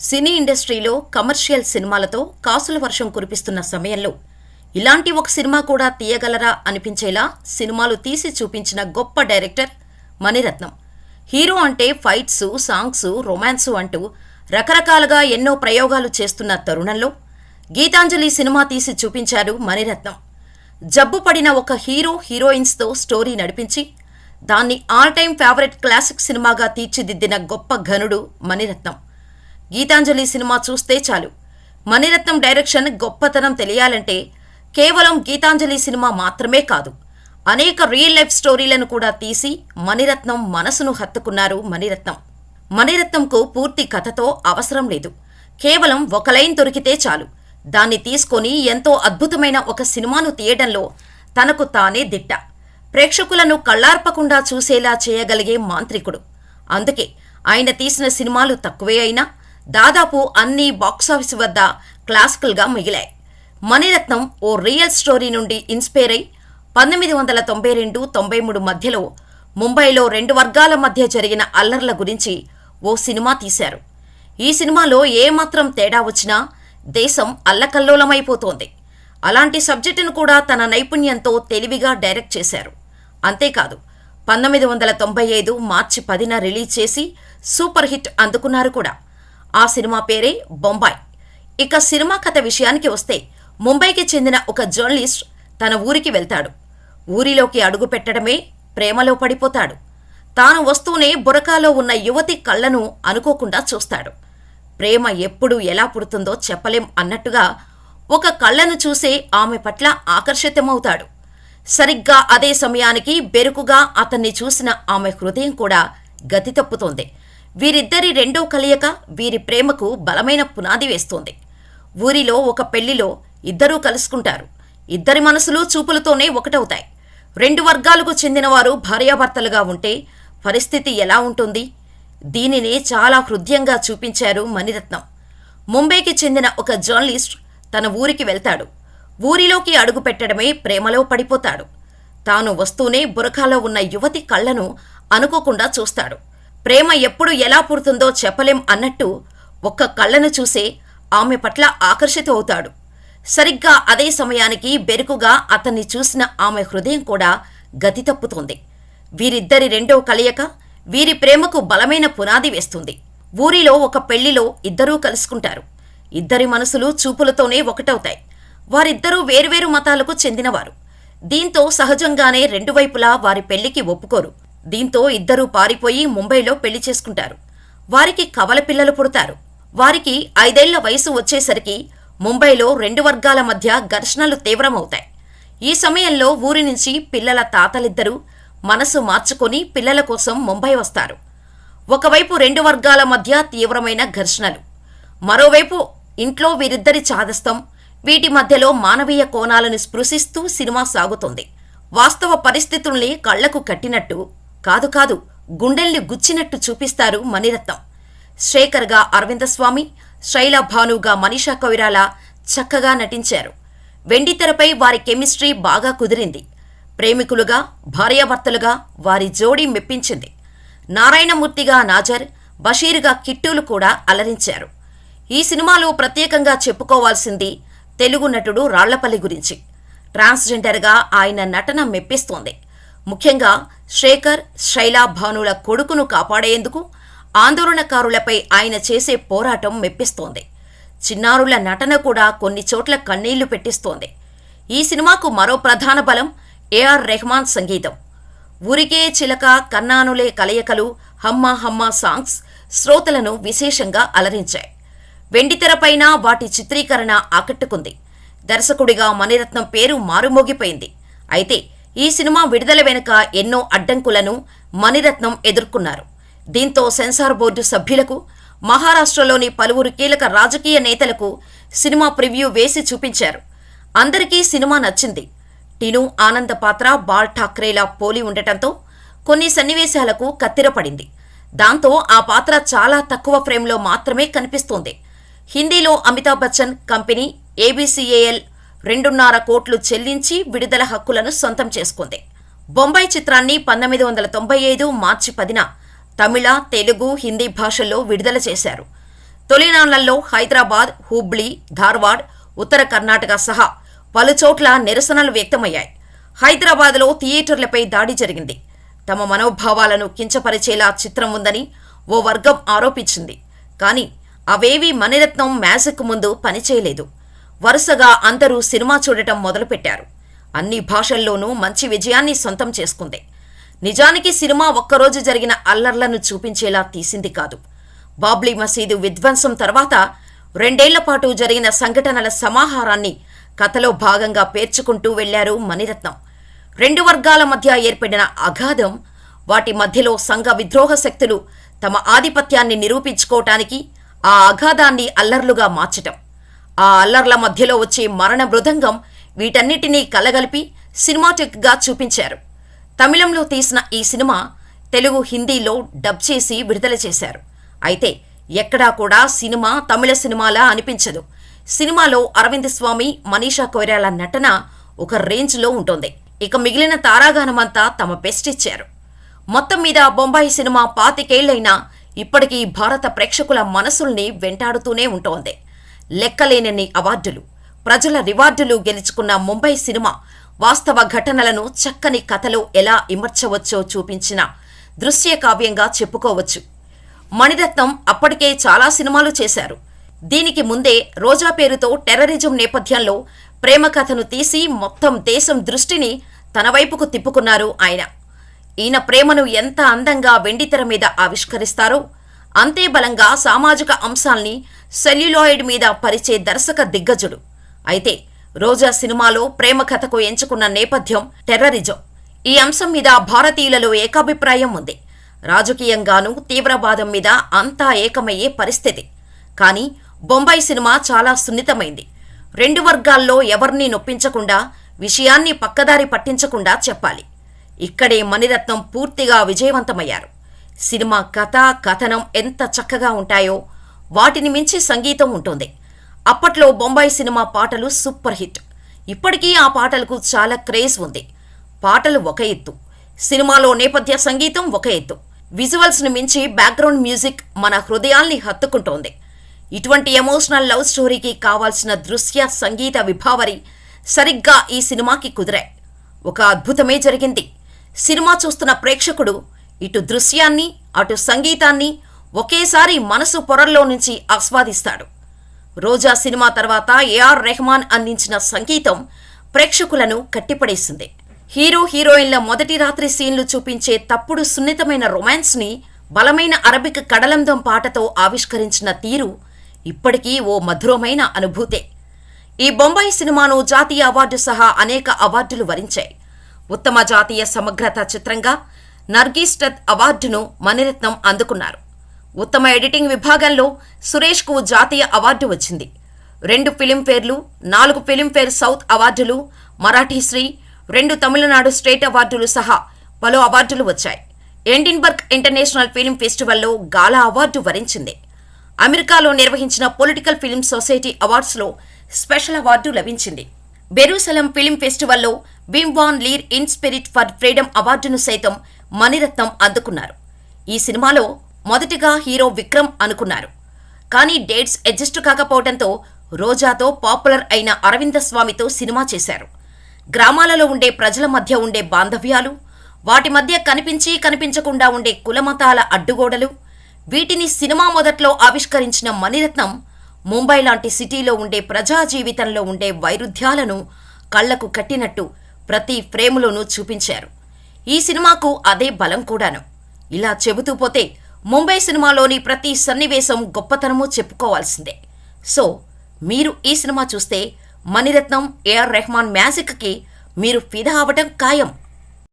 సినీ ఇండస్ట్రీలో కమర్షియల్ సినిమాలతో కాసుల వర్షం కురిపిస్తున్న సమయంలో ఇలాంటి ఒక సినిమా కూడా తీయగలరా అనిపించేలా సినిమాలు తీసి చూపించిన గొప్ప డైరెక్టర్ మణిరత్నం. హీరో అంటే ఫైట్స్ సాంగ్స్ రొమాన్సు అంటూ రకరకాలుగా ఎన్నో ప్రయోగాలు చేస్తున్న తరుణంలో గీతాంజలి సినిమా తీసి చూపించారు మణిరత్నం. జబ్బు పడిన ఒక హీరో హీరోయిన్స్తో స్టోరీ నడిపించి దాన్ని ఆల్ టైమ్ ఫేవరెట్ క్లాసిక్ సినిమాగా తీర్చిదిద్దిన గొప్ప ఘనుడు మణిరత్నం. గీతాంజలి సినిమా చూస్తే చాలు. మణిరత్నం డైరెక్షన్ గొప్పతనం తెలియాలంటే కేవలం గీతాంజలి సినిమా మాత్రమే కాదు. అనేక రియల్ లైఫ్ స్టోరీలను కూడా తీసి మణిరత్నం మనసును హత్తుకున్నారు మణిరత్నం. మణిరత్నంకు పూర్తి కథతో అవసరం లేదు. కేవలం ఒక లైన్ దొరికితే చాలు. దాన్ని తీసుకొని ఎంతో అద్భుతమైన ఒక సినిమాను తీయడంలో తనకు తానే దిట్ట. ప్రేక్షకులను కళ్ళార్పకుండా చూసేలా చేయగలిగే మాంత్రికుడు. అందుకే ఆయన తీసిన సినిమాలు తక్కువే అయినా దాదాపు అన్ని బాక్సాఫీస్ వద్ద క్లాసికల్గా మిగిలాయి. మణిరత్నం ఓ రియల్ స్టోరీ నుండి ఇన్స్పైర్ అయి పంతొమ్మిది వందల తొంభై రెండు తొంభై మూడు మధ్యలో ముంబైలో రెండు వర్గాల మధ్య జరిగిన అల్లర్ల గురించి ఓ సినిమా తీశారు. ఈ సినిమాలో ఏమాత్రం తేడా వచ్చినా దేశం అల్లకల్లోలమైపోతోంది. అలాంటి సబ్జెక్టును కూడా తన నైపుణ్యంతో తెలివిగా డైరెక్ట్ చేశారు. అంతేకాదు పంతొమ్మిది వందల తొంభై ఐదు మార్చి పదిన రిలీజ్ చేసి సూపర్ హిట్ అందుకున్నారు కూడా. ఆ సినిమా పేరే బొంబాయి. ఇక సినిమా కథ విషయానికి వస్తే ముంబైకి చెందిన ఒక జర్నలిస్ట్ తన ఊరికి వెళ్తాడు. ఊరిలోకి అడుగు పెట్టడమే ప్రేమలో పడిపోతాడు. తాను వస్తూనే బురకాలో ఉన్న యువతి కళ్ళను అనుకోకుండా చూస్తాడు. ప్రేమ ఎప్పుడు ఎలా పుడుతుందో చెప్పలేం అన్నట్టుగా ఒక కళ్ళను చూసే ఆమె పట్ల ఆకర్షితమవుతాడు. సరిగ్గా అదే సమయానికి బెరుకుగా అతన్ని చూసిన ఆమె హృదయం కూడా గతి తప్పుతోంది. వీరిద్దరి రెండో కలయిక వీరి ప్రేమకు బలమైన పునాది వేస్తోంది. ఊరిలో ఒక పెళ్ళిలో ఇద్దరూ కలుసుకుంటారు. ఇద్దరి మనసులు చూపులతోనే ఒకటవుతాయి. రెండు వర్గాలకు చెందినవారు భార్యాభర్తలుగా ఉంటే పరిస్థితి ఎలా ఉంటుంది? దీనినే చాలా హృదయంగా చూపించారు మణిరత్నం. ముంబైకి చెందిన ఒక జర్నలిస్ట్ తన ఊరికి వెళ్తాడు. ఊరిలోకి అడుగు పెట్టడమే ప్రేమలో పడిపోతాడు. తాను వస్తూనే బురకాలో ఉన్న యువతి కళ్ళను అనుకోకుండా చూస్తాడు. ప్రేమ ఎప్పుడు ఎలా పుడుతుందో చెప్పలేం అన్నట్టు ఒక్క కళ్ళను చూసే ఆమె పట్ల ఆకర్షిత అవుతాడు. సరిగ్గా అదే సమయానికి బెరుకుగా అతన్ని చూసిన ఆమె హృదయం కూడా గతి తప్పుతోంది. వీరిద్దరి రెండో కలయిక వీరి ప్రేమకు బలమైన పునాది వేస్తుంది. ఊరిలో ఒక పెళ్ళిలో ఇద్దరూ కలుసుకుంటారు. ఇద్దరి మనసులు చూపులతోనే ఒకటవుతాయి. వారిద్దరూ వేర్వేరు మతాలకు చెందినవారు. దీంతో సహజంగానే రెండు వైపులా వారి పెళ్ళికి ఒప్పుకోరు. దీంతో ఇద్దరూ పారిపోయి ముంబైలో పెళ్ళి చేసుకుంటారు. వారికి కవల పిల్లలు పుడతారు. వారికి ఐదేళ్ళ వయసు వచ్చేసరికి ముంబైలో రెండు వర్గాల మధ్య ఘర్షణలు తీవ్రమవుతాయి. ఈ సమయంలో ఊరి నుంచి పిల్లల తాతలిద్దరూ మనసు మార్చుకొని పిల్లల కోసం ముంబై వస్తారు. ఒకవైపు రెండు వర్గాల మధ్య తీవ్రమైన ఘర్షణలు. మరోవైపు ఇంట్లో వీరిద్దరి చాదస్తం వీటి మధ్యలో మానవీయ కోణాలను స్పృశిస్తూ సినిమా సాగుతోంది. వాస్తవ పరిస్థితుల్ని కళ్ళకు కట్టినట్టు కాదు కాదు గుండెల్ని గుచ్చినట్టు చూపిస్తారు మణిరత్నం. శేఖర్గా అరవిందస్వామి శైల భానుగా మనీషా కవిరాల చక్కగా నటించారు. వెండితెరపై వారి కెమిస్ట్రీ బాగా కుదిరింది. ప్రేమికులుగా భార్యాభర్తలుగా వారి జోడీ మెప్పించింది. నారాయణమూర్తిగా నాజర్ బషీర్గా కిట్టూలు కూడా అలరించారు. ఈ సినిమాలో ప్రత్యేకంగా చెప్పుకోవాల్సింది తెలుగు నటుడు రాళ్ళపల్లి గురించి. ట్రాన్స్జెండర్గా ఆయన నటన మెప్పిస్తోంది. ముఖ్యంగా శేఖర్ శైలా భానుల కొడుకును కాపాడేందుకు ఆందోళనకారులపై ఆయన చేసే పోరాటం మెప్పిస్తోంది. చిన్నారుల నటన కూడా కొన్ని చోట్ల కన్నీళ్ళు పెట్టిస్తోంది. ఈ సినిమాకు మరో ప్రధాన బలం ఏఆర్ రెహమాన్ సంగీతం. ఉరిగే చిలక కన్నానులే కలయికలు హమ్మా హమ్మా సాంగ్స్ శ్రోతలను విశేషంగా అలరించాయి. వెండితెరపైన వాటి చిత్రీకరణ ఆకట్టుకుంది. దర్శకుడిగా మణిరత్నం పేరు మారుమోగిపోయింది. అయితే ఈ సినిమా విడుదల వెనుక ఎన్నో అడ్డంకులను మణిరత్నం ఎదుర్కొన్నారు. దీంతో సెన్సార్ బోర్డు సభ్యులకు మహారాష్ట్రలోని పలువురు కీలక రాజకీయ నేతలకు సినిమా ప్రివ్యూ వేసి చూపించారు. అందరికీ సినిమా నచ్చింది. టిను ఆనంద పాత్ర బాల్ ఠాక్రేలా పోలి ఉండటంతో కొన్ని సన్నివేశాలకు కత్తిరపడింది దాంతో ఆ పాత్ర చాలా తక్కువ ఫ్రేమ్లో మాత్రమే కనిపిస్తోంది. హిందీలో అమితాబ్ బచ్చన్ కంపెనీ ఏబీసీఏఎల్ రెండున్నర కోట్లు చెల్లించి విడుదల హక్కులను సొంతం చేసుకుంది. బొంబాయి చిత్రాన్ని పంతొమ్మిది వందల తొంభై ఐదు మార్చి పదిన తమిళ తెలుగు హిందీ భాషల్లో విడుదల చేశారు. తొలినాళ్ళలో హైదరాబాద్ హుబ్లీ ధార్వాడ్ ఉత్తర కర్ణాటక సహా పలు చోట్ల నిరసనలు వ్యక్తమయ్యాయి. హైదరాబాద్లో థియేటర్లపై దాడి జరిగింది. తమ మనోభావాలను కించపరిచేలా చిత్రం ఉందని ఓ వర్గం ఆరోపించింది. కానీ అవేవీ మణిరత్నం మ్యాజిక్ ముందు పనిచేయలేదు. వరుసగా అందరూ సినిమా చూడటం మొదలుపెట్టారు. అన్ని భాషల్లోనూ మంచి విజయాన్ని సొంతం చేసుకుంది. నిజానికి సినిమా ఒక్కరోజు జరిగిన అల్లర్లను చూపించేలా తీసింది కాదు. బాబ్లీ మసీదు విధ్వంసం తర్వాత రెండేళ్ళ పాటు జరిగిన సంఘటనల సమాహారాన్ని కథలో భాగంగా పేర్చుకుంటూ వెళ్ళారు మణిరత్నం. రెండు వర్గాల మధ్య ఏర్పడిన అగాధం వాటి మధ్యలో సంఘ విద్రోహ శక్తులు తమ ఆధిపత్యాన్ని నిరూపించుకోవటానికి ఆ అగాధాన్ని అల్లర్లుగా మార్చటం. ఆ అల్లర్ల మధ్యలో వచ్చే మరణ మృదంగం వీటన్నిటినీ కలగలిపి సినిమాటిక్గా చూపించారు. తమిళంలో తీసిన ఈ సినిమా తెలుగు హిందీలో డబ్ చేసి విడుదల చేశారు. అయితే ఎక్కడా కూడా సినిమా తమిళ సినిమాలా అనిపించదు. సినిమాలో అరవింద్ స్వామి మనీషా కొయిరాల నటన ఒక రేంజ్లో ఉంటుంది. ఇక మిగిలిన తారాగానమంతా తమ బెస్ట్ ఇచ్చారు. మొత్తం మీద బొంబాయి సినిమా పాతికేళ్ళైనా ఇప్పటికీ భారత ప్రేక్షకుల మనసుల్ని వెంటాడుతూనే ఉంటోంది. లెక్కలేనన్ని అవార్డులు. ప్రజల రివార్డులు గెలుచుకున్న ముంబై సినిమా వాస్తవ ఘటనలను చక్కని కథలో ఎలా ఇమర్చవచ్చో చూపించిన దృశ్య కావ్యంగా చెప్పుకోవచ్చు. మణిరత్నం అప్పటికే చాలా సినిమాలు చేశారు. దీనికి ముందే రోజా పేరుతో టెర్రరిజం నేపథ్యంలో ప్రేమ కథను తీసి మొత్తం దేశం దృష్టిని తన వైపుకు తిప్పుకున్నారు ఆయన. ఈయన ప్రేమను ఎంత అందంగా వెండితెర మీద ఆవిష్కరిస్తారో అంతే బలంగా సామాజిక అంశాల్ని సెల్యులాయిడ్ మీద పరిచే దర్శక దిగ్గజుడు అయితే రోజా సినిమాలో ప్రేమ కథకు ఎంచుకున్న నేపథ్యం టెర్రరిజం. ఈ అంశం మీద భారతీయులలో ఏకాభిప్రాయం ఉంది. రాజకీయంగానూ తీవ్రవాదం మీద అంతా ఏకమయ్యే పరిస్థితి. కానీ బొంబాయి సినిమా చాలా సున్నితమైంది. రెండు వర్గాల్లో ఎవరిని నొప్పించకుండా విషయాన్ని పక్కదారి పట్టించకుండా చెప్పాలి. ఇక్కడే మణిరత్నం పూర్తిగా విజయవంతమయ్యారు. సినిమా కథ కథనం ఎంత చక్కగా ఉంటాయో వాటిని మించి సంగీతం ఉంటుంది. అప్పట్లో బొంబాయి సినిమా పాటలు సూపర్ హిట్. ఇప్పటికీ ఆ పాటలకు చాలా క్రేజ్ ఉంది. పాటలు ఒక ఎత్తు. సినిమాలో నేపథ్య సంగీతం ఒక ఎత్తు. విజువల్స్ను మించి బ్యాక్గ్రౌండ్ మ్యూజిక్ మన హృదయాల్ని హత్తుకుంటోంది. ఇటువంటి ఎమోషనల్ లవ్ స్టోరీకి కావాల్సిన దృశ్య సంగీత విభావరి సరిగ్గా ఈ సినిమాకి కుదిరాయి. ఒక అద్భుతమే జరిగింది. సినిమా చూస్తున్న ప్రేక్షకుడు ఇటు దృశ్యాన్ని అటు సంగీతాన్ని ఒకేసారి మనసు పొరల్లో నుంచి ఆస్వాదిస్తాడు. రోజా సినిమా తర్వాత ఏఆర్ రెహమాన్ అందించిన సంగీతం ప్రేక్షకులను కట్టిపడేసింది. హీరో హీరోయిన్ల మొదటి రాత్రి సీన్లు చూపించే తప్పుడు సున్నితమైన రొమాన్స్ని బలమైన అరబిక్ కడలందం పాటతో ఆవిష్కరించిన తీరు ఇప్పటికీ ఓ మధురమైన అనుభూతే. ఈ బొంబాయి సినిమాను జాతీయ అవార్డు సహా అనేక అవార్డులు వరించాయి. ఉత్తమ జాతీయ సమగ్రత చిత్రంగా నర్గీస్టత్ అవార్డును మణిరత్నం అందుకున్నారు. ఉత్తమ ఎడిటింగ్ విభాగంలో సురేష్కు జాతీయ అవార్డు వచ్చింది. రెండు ఫిలింఫేర్లు నాలుగు ఫిలింఫేర్ సౌత్ అవార్డులు మరాఠీశ్రీ రెండు తమిళనాడు స్టేట్ అవార్డులు సహా పలు అవార్డులు వచ్చాయి. ఎండిన్బర్గ్ ఇంటర్నేషనల్ ఫిలిం ఫెస్టివల్లో గాలా అవార్డు వరించింది. అమెరికాలో నిర్వహించిన పొలిటికల్ ఫిలిం సొసైటీ అవార్డ్స్లో స్పెషల్ అవార్డు లభించింది. Jerusalem film ఫెస్టివల్లో Wim Leer in spirit for freedom అవార్డును సైతం మణిరత్నం అందుకున్నారు. ఈ సినిమాలో మొదటిగా హీరో విక్రమ్ అనుకున్నారు. కానీ డేట్స్ అడ్జస్ట్ కాకపోవడంతో రోజాతో పాపులర్ అయిన అరవింద స్వామితో సినిమా చేశారు. గ్రామాలలో ఉండే ప్రజల మధ్య ఉండే బాంధవ్యాలు వాటి మధ్య కనిపించి కనిపించకుండా ఉండే కులమతాల అడ్డుగోడలు వీటిని సినిమా మొదట్లో ఆవిష్కరించిన మణిరత్నం ముంబై లాంటి సిటీలో ఉండే ప్రజా జీవితంలో ఉండే వైరుధ్యాలను కళ్ళకు కట్టినట్టు ప్రతి ఫ్రేములోనూ చూపించారు. ఈ సినిమాకు అదే బలం కూడాను. ఇలా చెబుతూ పోతే ముంబై సినిమాలోని ప్రతి సన్నివేశం గొప్పతనము చెప్పుకోవాల్సిందే. సో మీరు ఈ సినిమా చూస్తే మణిరత్నం ఏఆర్ రెహమాన్ మ్యాజిక్కి మీరు ఫిదా అవ్వటం ఖాయం.